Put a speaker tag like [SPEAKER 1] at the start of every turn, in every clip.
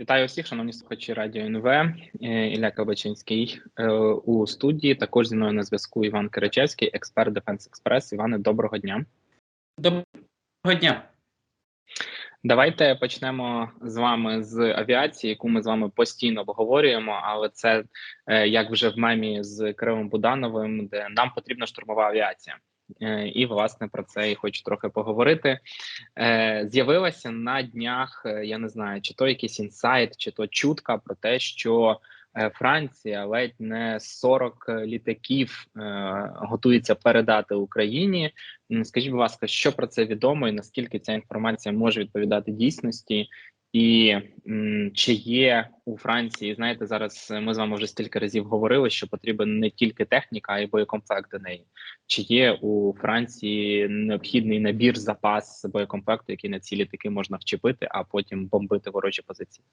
[SPEAKER 1] Вітаю всіх, шановні слухачі Радіо НВ. Е, Ілля Кабачинський е, у студії. Також зі мною на зв'язку Іван Киричевський, експерт Defense Express. Іване, доброго дня.
[SPEAKER 2] Доброго дня.
[SPEAKER 1] Давайте почнемо з вами з авіації, яку ми з вами постійно обговорюємо. Але це е, як вже в мемі з Кривим Будановим, де нам потрібна штурмова авіація. Е, і власне про це і хочу трохи поговорити. Е, з'явилася на днях. Е, я не знаю, чи то якийсь інсайт, чи то чутка про те, що Франція ледь не 40 літаків готується передати Україні. Скажіть, будь ласка, що про це відомо, і наскільки ця інформація може відповідати дійсності? І чи є у Франції, знаєте, зараз ми з вами вже стільки разів говорили, що потрібен не тільки техніка, а й боєкомплект до неї. Чи є у Франції необхідний набір запас боєкомплекту, який на ці літаки можна вчепити, а потім бомбити ворожі позиції?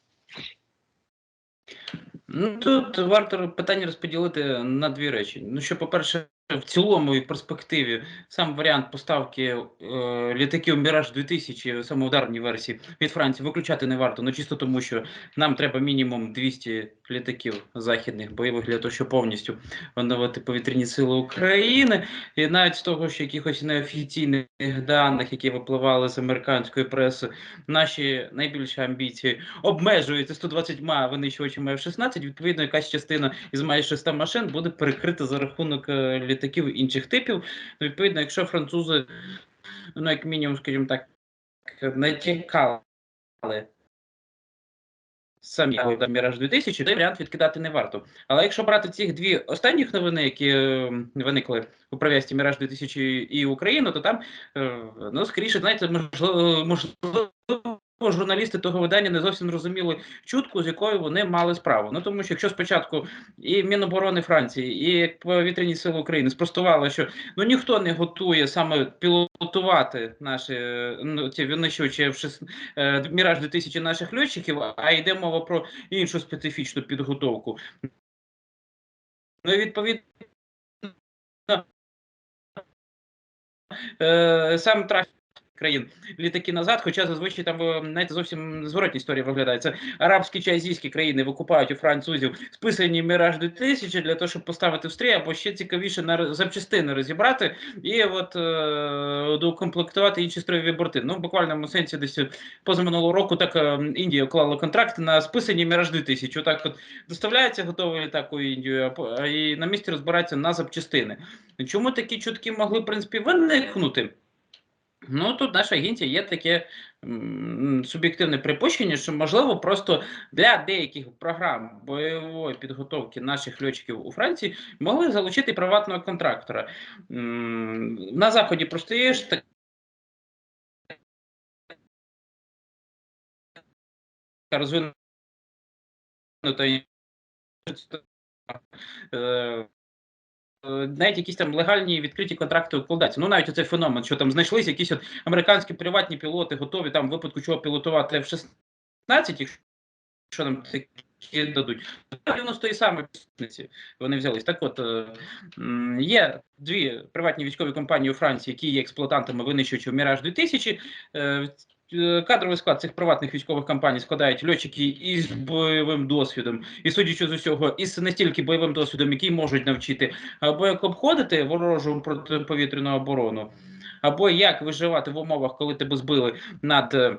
[SPEAKER 2] Ну тут варто питання розподілити на дві речі. Ну що, по перше, в цілому і в перспективі сам варіант поставки е, літаків Міраж 2000 саме ударній версії від Франції виключати не варто. Ну чисто тому, що нам треба мінімум 200 літаків західних бойових для того, щоб повністю оновити повітряні сили України. І навіть з того, що якихось неофіційних даних, які випливали з американської преси, наші найбільші амбіції обмежуються 120 винищувачами F-16. Відповідно, якась частина із майже 100 машин буде перекрита за рахунок літаків літаків інших типів. Ну, Відповідно, якщо французи, ну як мінімум, скажімо так, не тікали самі Міраж 2000, той варіант відкидати не варто. Але якщо брати ці дві останні новини, які виникли у пров'язці Міраж 2000 і Україну, то там е, ну скоріше, знаєте, можливо, можливо журналісти того видання не зовсім розуміли чутку, з якою вони мали справу. Ну тому що якщо спочатку і Міноборони Франції, і повітряні сили України спростували, що ну ніхто не готує саме пілотувати наші ну, ці винищувачі е, міраж 2000 наших льотчиків, а йде мова про іншу специфічну підготовку. Ну і відповідно. Е, сам трафік країн літаки назад, хоча зазвичай там е, навіть зовсім зворотні історія виглядає. Це арабські чи азійські країни викупають у французів списані міраж 2000 для того, щоб поставити в стрій, або ще цікавіше на запчастини розібрати і от е, доукомплектувати інші строєві борти. Ну, в буквальному сенсі десь позаминулого року так е, Індія уклала контракт на списані міраж 2000. Отак от доставляється готовий літак у Індію, і на місці розбирається на запчастини. Чому такі чутки могли в принципі виникнути? Ну тут наша агенція є таке суб'єктивне припущення, що можливо просто для деяких програм бойової підготовки наших льотчиків у Франції могли залучити приватного контрактора. На заході просто є ж так. розвинута навіть якісь там легальні відкриті контракти укладаються. Ну навіть оцей феномен, що там знайшлися якісь от американські приватні пілоти, готові там в випадку чого пілотувати F-16, якщо нам такі дадуть. Рівно з тої самої вони взялись. Так от е, є дві приватні військові компанії у Франції, які є експлуатантами винищувачів Міраж 2000. Е, кадровий склад цих приватних військових компаній складають льотчики із бойовим досвідом, і судячи з усього, із не стільки бойовим досвідом, який можуть навчити, або як обходити ворожу протиповітряну оборону, або як виживати в умовах, коли тебе збили над е,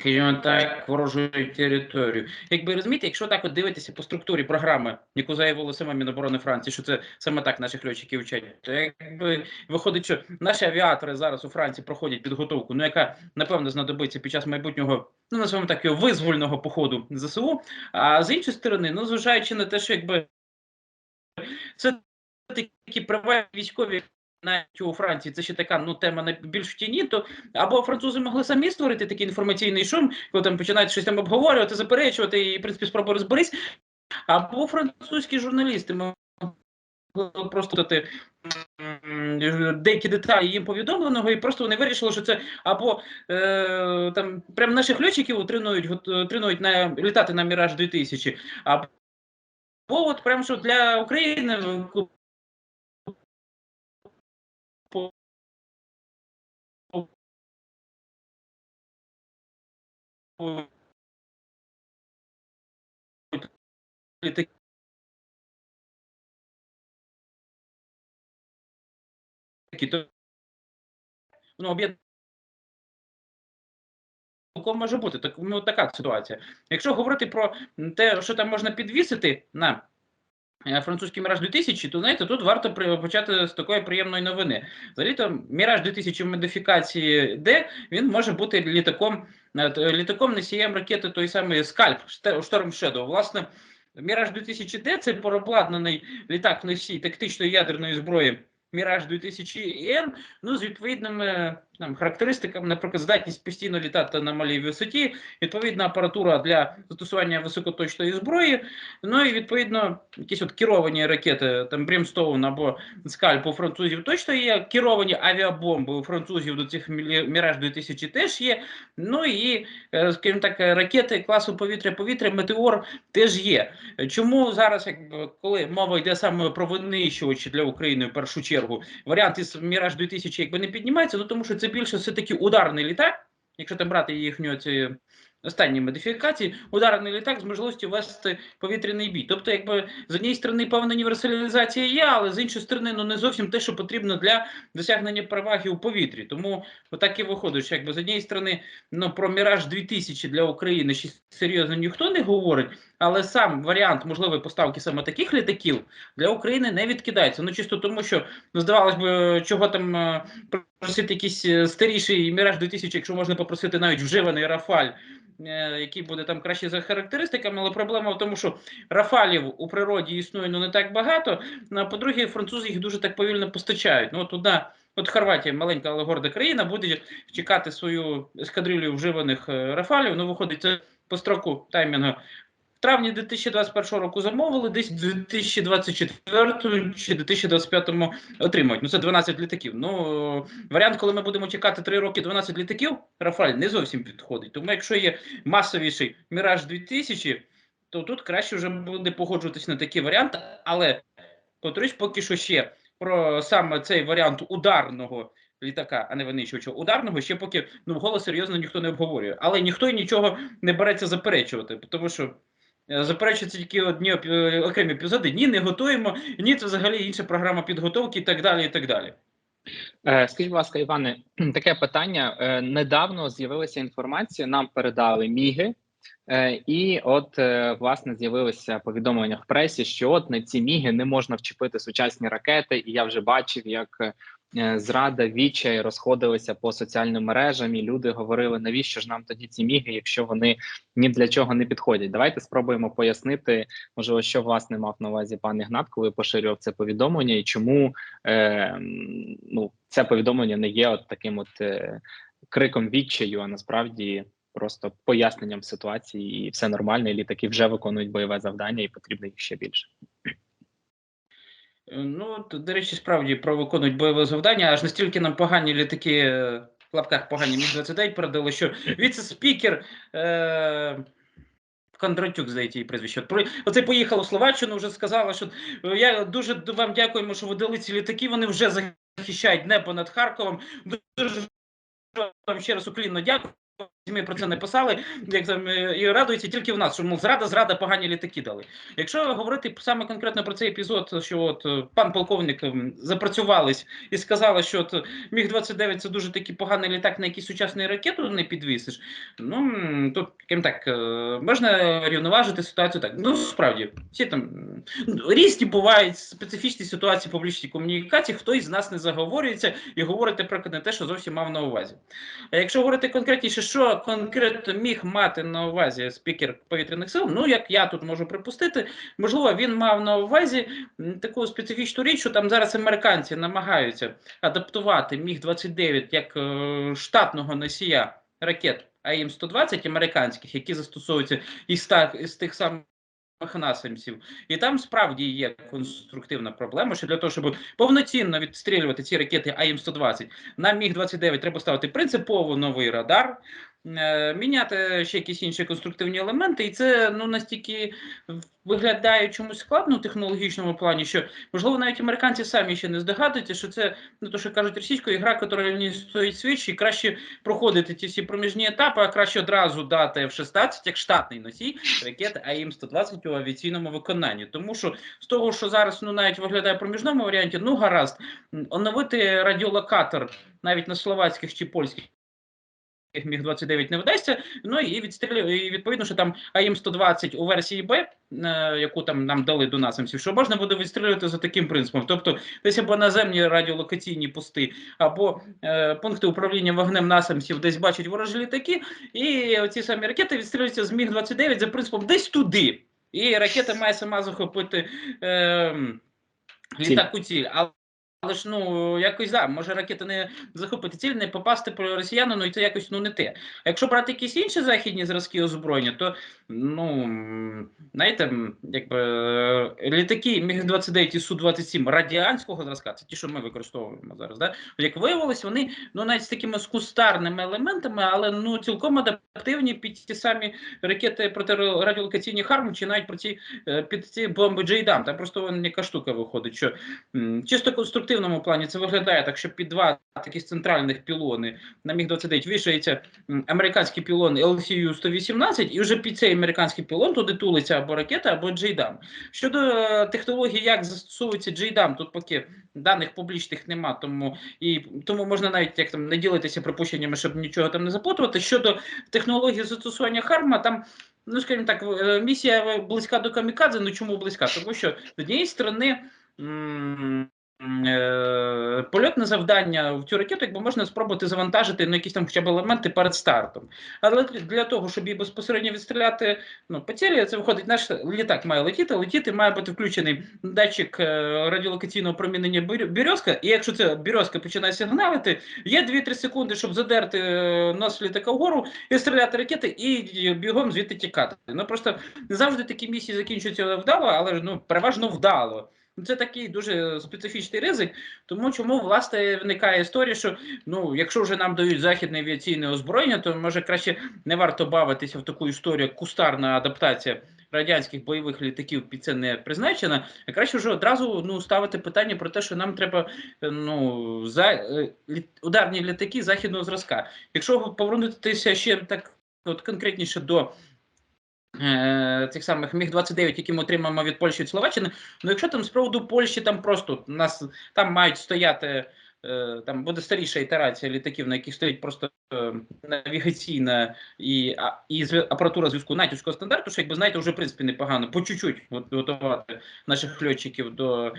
[SPEAKER 2] скажімо так, ворожою територію. Якби розумієте, якщо так от дивитися по структурі програми, яку заявила сама Міноборони Франції, що це саме так наших льотчиків вчать, то якби виходить, що наші авіатори зараз у Франції проходять підготовку, ну яка напевно знадобиться під час майбутнього, ну називаємо так його визвольного походу ЗСУ. А з іншої сторони, ну зважаючи на те, що якби це такі приватні військові навіть у Франції це ще така ну тема на більш в тіні, то або французи могли самі створити такий інформаційний шум, коли там починають щось там обговорювати, заперечувати і в принципі спробу розберись, або французькі журналісти могли просто дати деякі деталі їм повідомленого, і просто вони вирішили, що це або е, там прям наших льотчиків тренують, тренують на літати на Міраж 2000, або от прямо що для України Політики. Воно ну, об'єднання може бути. Так, ну, така ситуація. Якщо говорити про те, що там можна підвісити на французький Міраж 2000, то знаєте, тут варто почати з такої приємної новини. Взагалі-то Міраж 2000 в модифікації D, він може бути літаком, е, літаком носієм ракети той самий Скальп, Шторм Shadow. Власне, Міраж 2000D це переобладнаний літак носій тактичної ядерної зброї Міраж 2000N, ну з відповідними там, характеристиками, наприклад, здатність постійно літати на малій висоті, відповідна апаратура для застосування високоточної зброї, ну і відповідно якісь от керовані ракети, там Brimstone або Скальп у французів точно є, керовані авіабомби у французів до цих Міраж 2000 теж є. Ну і, е, скажімо так, ракети класу повітря-повітря, Метеор теж є. Чому зараз, якби, коли мова йде саме про винищувачі для України в першу чергу, варіант із Міраж 2000 якби не піднімається, ну тому що це більше все-таки ударний літак, якщо там брати їхню ці останні модифікації, ударний літак з можливістю вести повітряний бій. Тобто, якби з однієї сторони певна універсалізація є, але з іншої сторони, ну не зовсім те, що потрібно для досягнення переваги у повітрі. Тому отак і виходить, що якби з однієї сторони, ну про Міраж 2000 для України ще серйозно ніхто не говорить, але сам варіант можливої поставки саме таких літаків для України не відкидається. Ну чисто тому, що ну, здавалось би, чого там е, просити якийсь е, старіший Міраж 2000, якщо можна попросити навіть вживаний Рафаль. е, Який буде там краще за характеристиками, але проблема в тому, що рафалів у природі існує ну не так багато. Ну, а по-друге, французи їх дуже так повільно постачають. Ну от одна, от Хорватія, маленька але горда країна, буде чекати свою ескадрилью вживаних е, рафалів. Ну, виходить, це по строку таймінгу. Травні 2021 року замовили, десь в 2024 чи 2025 отримають. Ну це 12 літаків. Ну варіант, коли ми будемо чекати 3 роки 12 літаків, Рафаль не зовсім підходить. Тому якщо є масовіший Міраж 2000, то тут краще вже буде погоджуватись на такий варіант. Але повторюсь, поки що ще про саме цей варіант ударного літака, а не винищувача ударного, ще поки ну вголос серйозно ніхто не обговорює. Але ніхто і нічого не береться заперечувати, тому що. Е, Заперечуються тільки одні оп- окремі епізоди. Ні, не готуємо, ні, це взагалі інша програма підготовки і так далі. і так далі.
[SPEAKER 1] Е, Скажіть, будь ласка, Іване, таке питання. Е, Недавно з'явилася інформація, нам передали міги, е, і от е, власне з'явилися повідомлення в пресі, що от на ці міги не можна вчепити сучасні ракети. І я вже бачив, як е, зрада відчай розходилися по соціальним мережам, і люди говорили, навіщо ж нам тоді ці міги, якщо вони ні для чого не підходять. Давайте спробуємо пояснити, можливо, що власне мав на увазі пан Ігнат, коли поширював це повідомлення, і чому е, ну, це повідомлення не є от таким от е, криком відчаю, а насправді просто поясненням ситуації, і все нормально, і літаки вже виконують бойове завдання, і потрібно їх ще більше.
[SPEAKER 2] Е, Ну, до речі, справді про виконують бойове завдання, аж настільки нам погані літаки, е, в лапках погані Міг-29 передали, що віце-спікер е, Кондратюк, здається, її прізвище. Оце поїхала у Словаччину, вже сказала, що е, я дуже вам дякуємо, що ви дали ці літаки, вони вже захищають небо над Харковом. Дуже вам ще раз уклінно дякую. Ми про це не писали, як там е, і радується тільки в нас, що мов зрада, зрада погані літаки дали. Якщо говорити саме конкретно про цей епізод, що от е, пан полковник ем, запрацювались і сказали, що от міг 29 це дуже такий поганий літак, на який сучасну ракету не підвісиш. Ну тут скажімо так, е, можна рівноважити ситуацію так. Ну справді, всі там різні бувають специфічні ситуації публічній комунікації. Хто із нас не заговорюється і говорить про не те, що зовсім мав на увазі. А якщо говорити конкретніше, що конкретно міг мати на увазі спікер повітряних сил, ну як я тут можу припустити, можливо, він мав на увазі таку специфічну річ, що там зараз американці намагаються адаптувати міг 29 як е, штатного носія ракет АІМ 120 американських, які застосовуються із, та, із тих самих. Насамців. І там справді є конструктивна проблема, що для того, щоб повноцінно відстрілювати ці ракети АІМ-120, на Міг-29 треба ставити принципово новий радар. Е, міняти ще якісь інші конструктивні елементи, і це ну настільки виглядає чомусь складно в технологічному плані, що можливо навіть американці самі ще не здогадуються, що це не то, що кажуть російською гра, яка не стоїть свічі, краще проходити ті всі проміжні етапи, а краще одразу дати F-16 як штатний носій ракети АІМ-120 у авіаційному виконанні. Тому що з того, що зараз ну навіть виглядає в проміжному варіанті, ну гаразд, оновити радіолокатор навіть на словацьких чи польських. Міг 29 не вдасться, ну і відстрілює і відповідно, що там АІМ 120 у версії Б, е, яку там нам дали до насамців, що можна буде відстрілювати за таким принципом. Тобто, десь або наземні радіолокаційні пости, або е, пункти управління вогнем насамців десь бачать ворожі літаки, і ці самі ракети відстрілюються з Міг 29 за принципом десь туди. І ракета має сама захопити. Е, Літаку ціль, але ж ну якось да, може ракета не захопити ціль, не попасти по росіянину, і це якось ну не те. А якщо брати якісь інші західні зразки озброєння, то ну знаєте, якби е, літаки міг 29 і су 27 радіанського зразка, це ті, що ми використовуємо зараз. Да? Як виявилось, вони ну навіть з такими скустарними елементами, але ну цілком адаптивні під ті самі ракети протирадіолокаційні харм, чи навіть про ці е, під ці бомби Джейдам. Там просто яка штука виходить, що чисто конструктивному плані це виглядає так, що під два таких центральних пілони на міг 29 вішається американський пілон LCU 118, і вже під цей американський пілон туди тулиться або ракета, або Джейдам. Щодо е, технології, як застосовується Джейдам, тут поки даних публічних нема, тому і тому можна навіть як там не ділитися припущеннями, щоб нічого там не заплутувати. Щодо технології застосування Харма, там. Ну, скажімо так, е, місія близька до камікадзе. Ну чому близька? Тому що з однієї сторони е, польотне завдання в цю ракету, якби можна спробувати завантажити на якісь там хоча б елементи перед стартом. Але для- того, щоб її безпосередньо відстріляти ну, по цілі, це виходить, наш літак має летіти, летіти має бути включений датчик е, радіолокаційного промінення «Бир- «Березка», і якщо ця «Березка» починає сигналити, є 2-3 секунди, щоб задерти е, нос літака вгору і стріляти ракети, і бігом звідти тікати. Ну просто не завжди такі місії закінчуються вдало, але ну переважно вдало. Ну, Це такий дуже специфічний ризик, тому чому власне виникає історія, що ну, якщо вже нам дають західне авіаційне озброєння, то може краще не варто бавитися в таку історію, як кустарна адаптація радянських бойових літаків під це не призначена, а краще вже одразу ну, ставити питання про те, що нам треба е, ну, за, е, літ- ударні літаки західного зразка. Якщо повернутися ще так от конкретніше до цих самих Міг-29, які ми отримаємо від Польщі і Словаччини, ну якщо там з приводу Польщі там просто нас там мають стояти. Е, Там буде старіша ітерація літаків, на яких стоїть просто е, навігаційна і, і апаратура зв'язку натівського стандарту, що якби знаєте, вже в принципі непогано по чуть-чуть готувати наших льотчиків до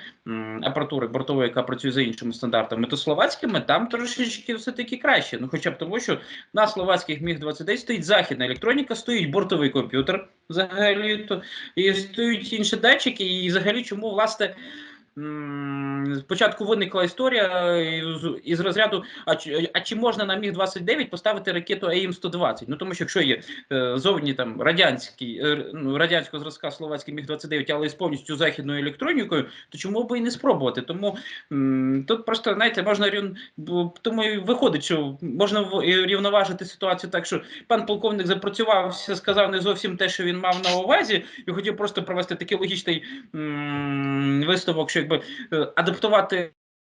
[SPEAKER 2] апаратури бортової, яка працює за іншими стандартами, то словацькими там трошечки все таки краще. Ну хоча б тому, що на словацьких міг 29 стоїть західна електроніка, стоїть бортовий комп'ютер взагалі то і стоять інші датчики, і взагалі чому власне. Спочатку виникла історія із, розряду: а чи, а чи можна на міг 29 поставити ракету АІМ 120 Ну тому що якщо є е, зовні там радянський е, ну, радянського зразка словацький міг 29 але з повністю західною електронікою, то чому би і не спробувати? Тому тут просто знаєте, можна тому і виходить, що можна рівноважити ситуацію так, що пан полковник запрацювався, сказав не зовсім те, що він мав на увазі, і хотів просто провести такий логічний м, висновок, що якби е, адаптувати.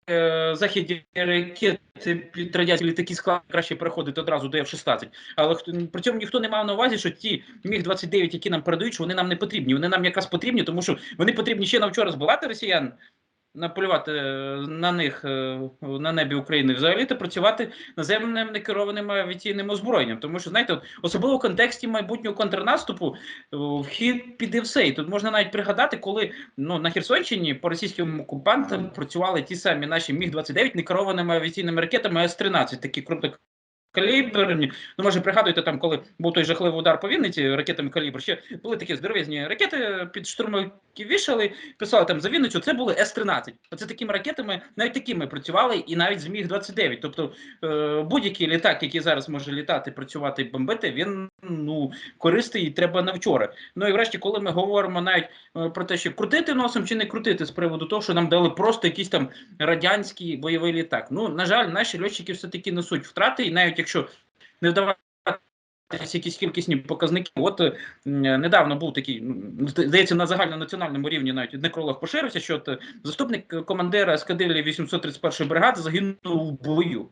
[SPEAKER 2] е, Західні ракети під радянські літаки склад краще переходити одразу до F-16. Але при цьому ніхто не мав на увазі, що ті Міг-29, які нам передають, що вони нам не потрібні. Вони нам якраз потрібні, тому що вони потрібні ще на вчора збивати росіян, наполювати е, на них е, на небі України, взагалі то працювати наземним некерованим авіаційним озброєнням. Тому що, знаєте, от, особливо в контексті майбутнього контрнаступу е, в хід піде все. І тут можна навіть пригадати, коли ну, на Херсонщині по російським окупантам працювали ті самі наші Міг-29 некерованими авіаційними ракетами С-13, такі круто. Каліберні, ну може пригадуєте там, коли був той жахливий удар по Вінниці ракетами калібр. Ще були такі здоровезні ракети під штурмовики вішали, писали там за Вінницю. Це були С-13. Оце такими ракетами, навіть такими працювали, і навіть з Міг 29 Тобто е, будь-який літак, який зараз може літати, працювати і бомбити, він ну корисний і треба на вчора. Ну і врешті, коли ми говоримо навіть е, про те, що крутити носом чи не крутити з приводу того, що нам дали просто якийсь там радянський бойовий літак. Ну на жаль, наші льотчики все таки несуть втрати, і навіть якщо не вдавати якісь кількісні показники. От е, недавно був такий, ну, здається, на загальнонаціональному рівні навіть некролог поширився, що от, е, заступник командира ескадрилі 831 бригади загинув у бою.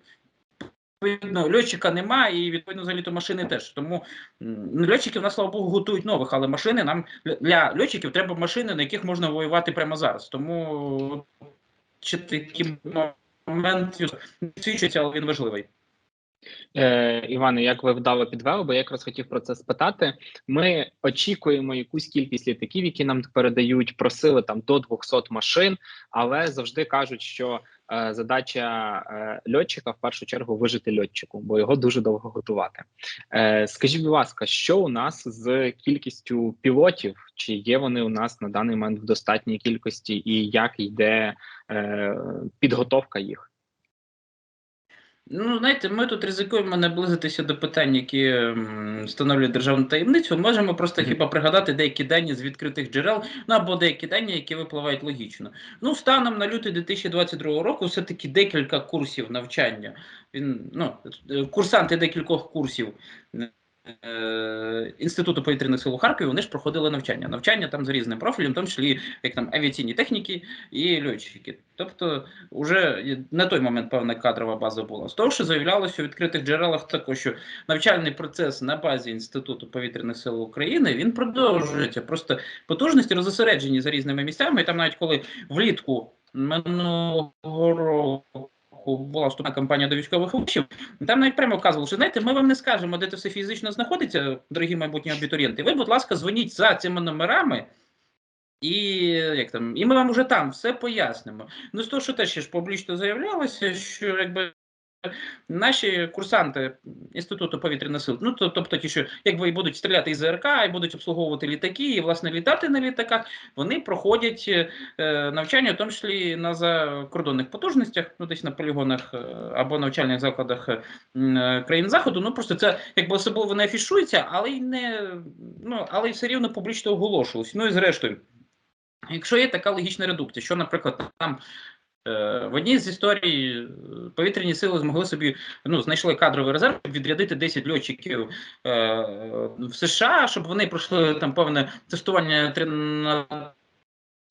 [SPEAKER 2] Відповідно, льотчика немає, і відповідно взагалі то машини теж. Тому м, льотчики в нас, слава Богу, готують нових, але машини нам для льотчиків треба машини, на яких можна воювати прямо зараз. Тому ще такий момент свідчиться, але він важливий.
[SPEAKER 1] Е, Іване, як ви вдало підвели, бо я якраз хотів про це спитати. Ми очікуємо якусь кількість літаків, які нам передають, просили там до 200 машин, але завжди кажуть, що е, задача е, льотчика в першу чергу вижити льотчику, бо його дуже довго готувати. Е, скажіть, будь ласка, що у нас з кількістю пілотів? Чи є вони у нас на даний момент в достатній кількості, і як йде е, підготовка їх?
[SPEAKER 2] Ну, знаєте, ми тут ризикуємо наблизитися до питань, які м, встановлюють державну таємницю. Можемо просто хіба пригадати деякі дані з відкритих джерел, ну або деякі дані, які випливають логічно. Ну, станом на лютий 2022 року, все-таки декілька курсів навчання. Він ну курсанти декількох курсів. Е, Інституту повітряних сил у Харкові вони ж проходили навчання. Навчання там з різним профілем, в тому числі як там авіаційні техніки і льотчики. Тобто, вже на той момент певна кадрова база була. З того, що заявлялося у відкритих джерелах, також що навчальний процес на базі Інституту повітряних сил України він продовжується. Просто потужності розосереджені за різними місцями. І там, навіть коли влітку минулого року. Була вступна кампанія до військових вишів, там навіть прямо вказували, що знаєте, ми вам не скажемо, де це все фізично знаходиться, дорогі майбутні абітурієнти. Ви, будь ласка, дзвоніть за цими номерами, і як там, і ми вам уже там все пояснимо. Ну, з того, що теж ще ж публічно заявлялося, що якби. Наші курсанти інституту повітряних сил, ну тобто ті, що якби і будуть стріляти із ЗРК, і будуть обслуговувати літаки, і власне літати на літаках, вони проходять е, навчання, в тому числі на закордонних потужностях, ну десь на полігонах е, або навчальних закладах е, країн заходу. Ну просто це якби особливо не афішується, але й не ну але й все рівно публічно оголошувалось. Ну і зрештою. Якщо є така логічна редукція, що, наприклад, там е, в одній з історій повітряні сили змогли собі ну, знайшли кадровий резерв, щоб відрядити 10 льотчиків е, в США, щоб вони пройшли там певне тестування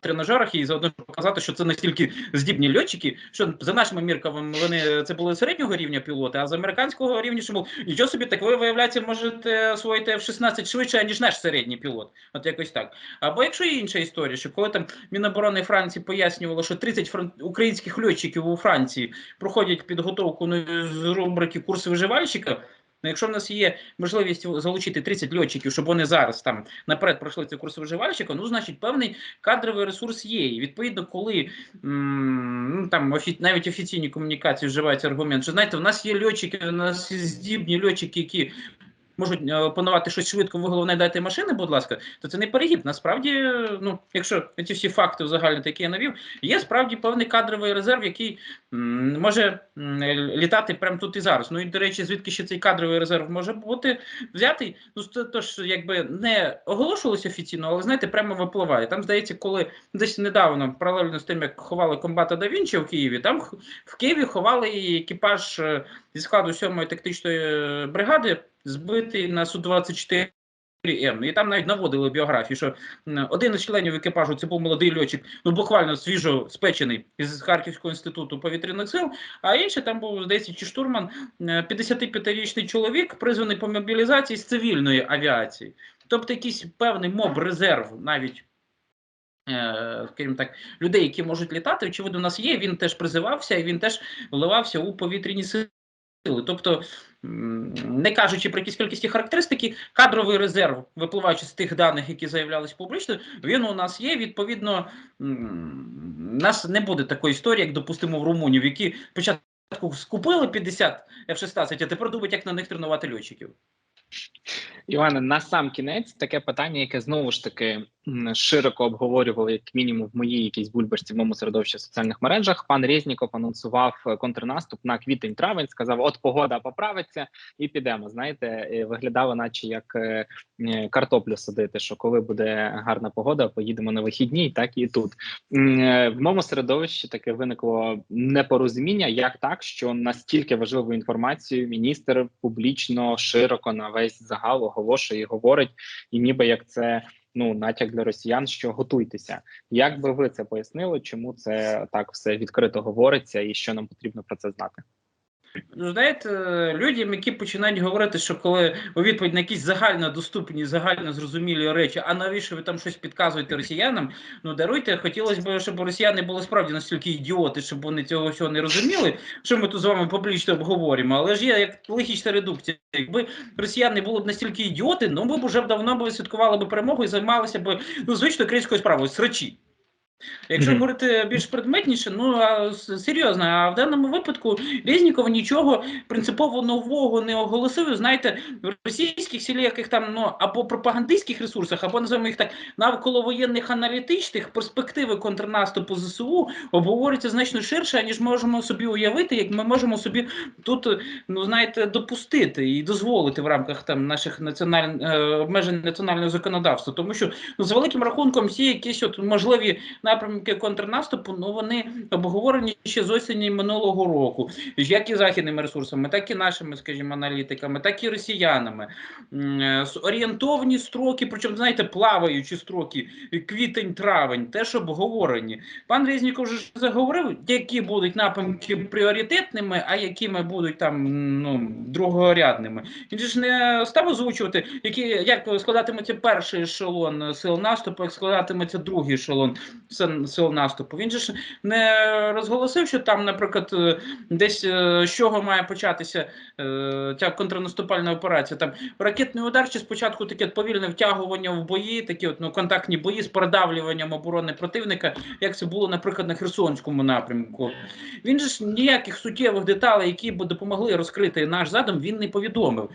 [SPEAKER 2] тренажерах і заодно показати, що це настільки здібні льотчики, що за нашими мірками вони це були середнього рівня пілоти, а з американського рівня що був нічого собі, так ви виявляється, можете освоїти F-16 швидше, ніж наш середній пілот. От якось так. Або якщо є інша історія, що коли там Міноборони Франції пояснювало, що 30 фран... українських льотчиків у Франції проходять підготовку ну, з рубрики курси виживальщика. Ну, якщо в нас є можливість залучити 30 льотчиків, щоб вони зараз там наперед пройшли цей курс виживальщика, ну значить певний кадровий ресурс є. І відповідно, коли м ну, там офі навіть офіційні комунікації вживається аргумент, що знаєте, в нас є льотчики, у нас є здібні льотчики, які можуть опанувати щось швидко, ви головне дайте машини, будь ласка, то це не перегіб. Насправді, ну якщо ці всі факти взагалі такі я навів, є справді певний кадровий резерв, який може літати прямо тут і зараз. Ну і до речі, звідки ще цей кадровий резерв може бути взятий? Ну то ж, якби не оголошувалося офіційно, але знаєте, прямо випливає. Там здається, коли десь недавно, паралельно з тим, як ховали комбата да Вінчі в Києві, там в Києві ховали екіпаж е, зі складу 7-ї тактичної е, бригади збитий на Су-24 М. І там навіть наводили біографію, що один із членів екіпажу це був молодий льотчик, ну буквально свіжо спечений із Харківського інституту повітряних сил. А інший там був здається, чи штурман 55-річний чоловік, призваний по мобілізації з цивільної авіації. Тобто якийсь певний моб резерв навіть. Скажімо так, людей, які можуть літати, очевидно, у нас є. Він теж призивався і він теж вливався у повітряні сили. Тобто, не кажучи про якісь кількісні характеристики, кадровий резерв, випливаючи з тих даних, які заявлялись публічно, він у нас є. Відповідно, у нас не буде такої історії, як допустимо в Румунії, в які спочатку скупили 50 F-16, а тепер думають, як на них тренувати льотчиків.
[SPEAKER 1] Іване, на сам кінець таке питання, яке знову ж таки широко обговорював як мінімум в моїй якійсь бульбашці в моєму середовищі в соціальних мережах. Пан Резніков анонсував е, контрнаступ на квітень-травень. Сказав: от погода поправиться, і підемо. Знаєте, виглядало, наче як е, е, картоплю садити. Що коли буде гарна погода, поїдемо на вихідні, так і тут в моєму середовищі таке виникло непорозуміння, як так, що настільки важливу інформацію міністр публічно широко на весь загал оголошує і говорить, і ніби як це ну натяк для росіян, що готуйтеся. Як би ви це пояснили, чому це так все відкрито говориться, і що нам потрібно про це знати?
[SPEAKER 2] Знаєте, людям, які починають говорити, що коли у відповідь на якісь загально доступні, загально зрозумілі речі, а навіщо ви там щось підказуєте росіянам? Ну даруйте, хотілося б, щоб росіяни були справді настільки ідіоти, щоб вони цього всього не розуміли. Що ми тут з вами публічно обговорюємо, але ж є як логічна редукція. Якби росіяни були б настільки ідіоти, ну ми б вже б давно б святкували б перемогу і займалися б ну звичною українською справою срачі. Якщо
[SPEAKER 1] Мгм.
[SPEAKER 2] говорити більш предметніше, ну а серйозно, а в даному випадку Резніков нічого принципово нового не оголосив. Знаєте, в російських всіляких там ну або пропагандистських ресурсах, або називаємо їх так навколовоєнних аналітичних перспективи контрнаступу ЗСУ обговорюються значно ширше, ніж можемо собі уявити, як ми можемо собі тут ну знаєте допустити і дозволити в рамках там наших національних е, обмежень національного законодавства, тому що ну з великим рахунком всі якісь от можливі напрямки контрнаступу, ну вони обговорені ще з осені минулого року, як і західними ресурсами, так і нашими, скажімо, аналітиками, так і росіянами. Е, Орієнтовні строки, причому знаєте, плаваючі строки, квітень-травень, теж обговорені. Пан Резніков вже заговорив, які будуть напрямки пріоритетними, а якими будуть там ну другорядними. Він ж не став озвучувати, які як складатиметься перший ешелон сил наступу, як складатиметься другий ешелон сил- наступу. Він же ж не розголосив, що там, наприклад, е, десь е, з чого має початися е, ця контрнаступальна операція. Там ракетний удар чи спочатку таке повільне втягування в бої, такі от ну контактні бої з передавлюванням оборони противника, як це було, наприклад, на Херсонському напрямку. Він же ж ніяких суттєвих деталей, які б допомогли розкрити наш задум, він не повідомив.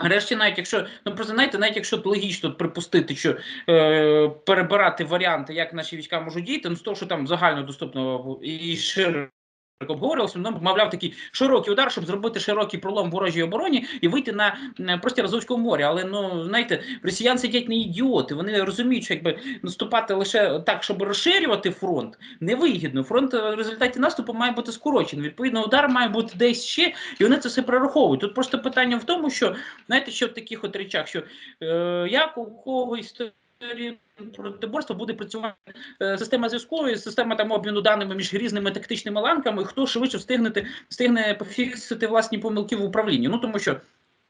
[SPEAKER 2] М. Нарешті, навіть якщо ну просто знаєте, навіть якщо логічно припустити, що е, перебирати варіанти, як наші війська можуть діяти, ну з того, що там загально доступно і широко обговорювалося, ну, мовляв, такий широкий удар, щоб зробити широкий пролом ворожій обороні і вийти на е, простір Азовського моря. Але ну знаєте, росіян сидять не ідіоти. Вони розуміють, що якби наступати лише так, щоб розширювати фронт, невигідно. Фронт е, в результаті наступу має бути скорочений. Відповідно, удар має бути десь ще, і вони це все прораховують. Тут просто питання в тому, що знаєте, що в таких от речах, що е, як у когось протиборства буде працювати е, система зв'язкової, система там обміну даними між різними тактичними ланками, хто швидше встигнете встигне пофіксити власні помилки в управлінні. Ну тому що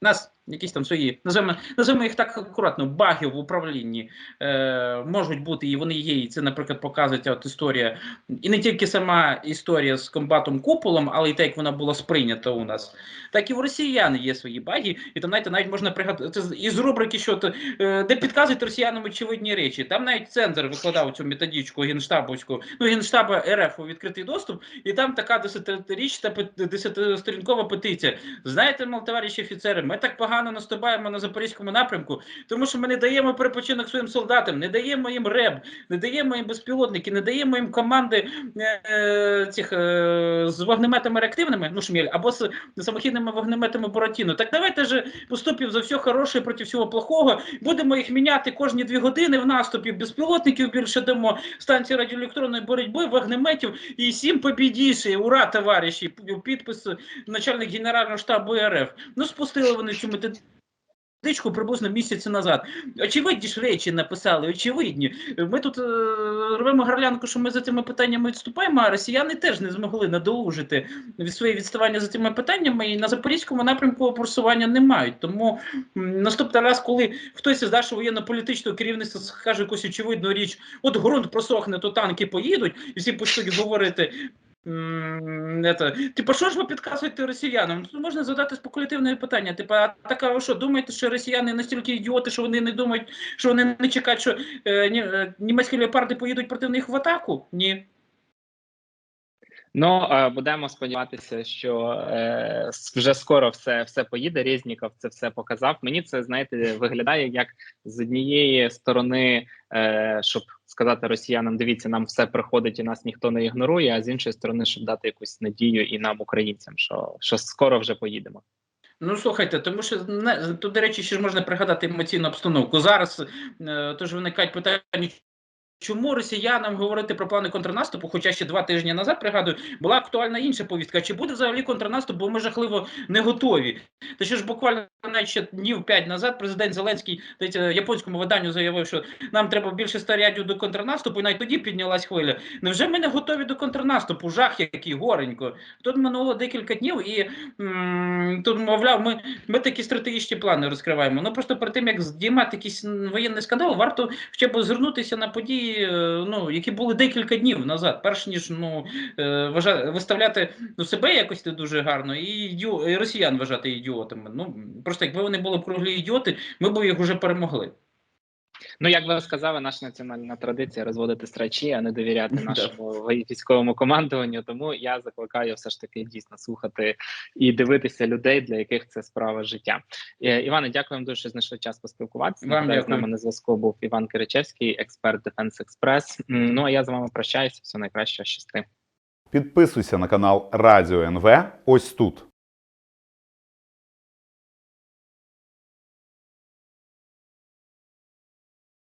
[SPEAKER 2] нас якісь там свої називаємо, називаємо їх так акуратно, баги в управлінні е, можуть бути, і вони є. І це, наприклад, показується от історія, і не тільки сама історія з комбатом куполом, але й те, як вона була сприйнята у нас, так і в росіян є свої баги, і там знаєте, навіть можна пригадати із рубрики, що е, де підказують росіянам очевидні речі. Там навіть цензор викладав цю методичку генштабовську, ну генштаба РФ у відкритий доступ, і там така десятирічна десятисторінкова петиція. Знаєте, мол, товариші офіцери, ми так погано наступаємо на запорізькому напрямку, тому що ми не даємо перепочинок своїм солдатам, не даємо їм реб, не даємо їм безпілотники, не даємо їм команди е, е, цих е, з вогнеметами реактивними, ну шміль, або з самохідними вогнеметами Буратіно. Так давайте же поступів за все хороше проти всього плохого. Будемо їх міняти кожні дві години в наступі. Безпілотників більше дамо, станції радіоелектронної боротьби, вогнеметів і сім побідіші. Ура, товариші! Підпис начальник генерального штабу РФ. Ну спустили вони цю методичку приблизно місяці назад. Очевидні ж речі написали, очевидні. Ми тут е, рвемо горлянку, що ми за цими питаннями відступаємо, а росіяни теж не змогли надолужити від своє відставання за цими питаннями, і на запорізькому напрямку просування не мають. Тому м, наступний раз, коли хтось із нашого воєнно-політичного керівництва скаже якусь очевидну річ, от ґрунт просохне, то танки поїдуть, і всі почнуть говорити. Это, типа, що ж ви підказуєте росіянам? Тут можна задати спекулятивне питання. Типа, а так, а що думаєте, що росіяни настільки ідіоти, що вони не думають, що вони не чекають, що е, е, німецькі леопарди поїдуть проти них в атаку? Ні.
[SPEAKER 1] Ну будемо сподіватися, що е, вже скоро все все поїде. Резніков це все показав. Мені це знаєте виглядає як з однієї сторони, е, щоб сказати росіянам: дивіться, нам все приходить і нас ніхто не ігнорує. А з іншої сторони, щоб дати якусь надію і нам, українцям, що, що скоро вже поїдемо.
[SPEAKER 2] Ну слухайте, тому що тут, до речі, ще ж можна пригадати емоційну обстановку. Зараз е, тож виникають питання. Чому росіянам говорити про плани контрнаступу? Хоча ще два тижні назад пригадую, була актуальна інша повістка. Чи буде взагалі контрнаступ? Бо ми жахливо не готові. Та що ж буквально навіть ще днів п'ять назад президент Зеленський японському виданню заявив, що нам треба більше снарядів до контрнаступу, і навіть тоді піднялась хвиля. Невже ми не готові до контрнаступу? Жах який горенько. Тут минуло декілька днів, і м, тут, мовляв, ми, ми такі стратегічні плани розкриваємо. Ну просто перед тим як здіймати якийсь воєнний скандал, варто ще б звернутися на події, е, ну які були декілька днів назад, перш ніж ну е, вважа- виставляти ну, себе якось не дуже гарно, і, і росіян вважати ідіотами. Ну просто якби вони були круглі ідіоти, ми б їх уже перемогли.
[SPEAKER 1] Ну, як ви сказали, наша національна традиція розводити срачі, а не довіряти нашому військовому командуванню. Тому я закликаю все ж таки дійсно слухати і дивитися людей, для яких це справа життя. Е, Іване, дякуємо дуже, що знайшли час поспілкуватися.
[SPEAKER 2] Вам
[SPEAKER 1] з нами на зв'язку був Іван Киричевський, експерт Defense Express. Ну а я з вами прощаюся. Все найкраще, щасти.
[SPEAKER 3] Підписуйся на канал Радіо НВ ось тут.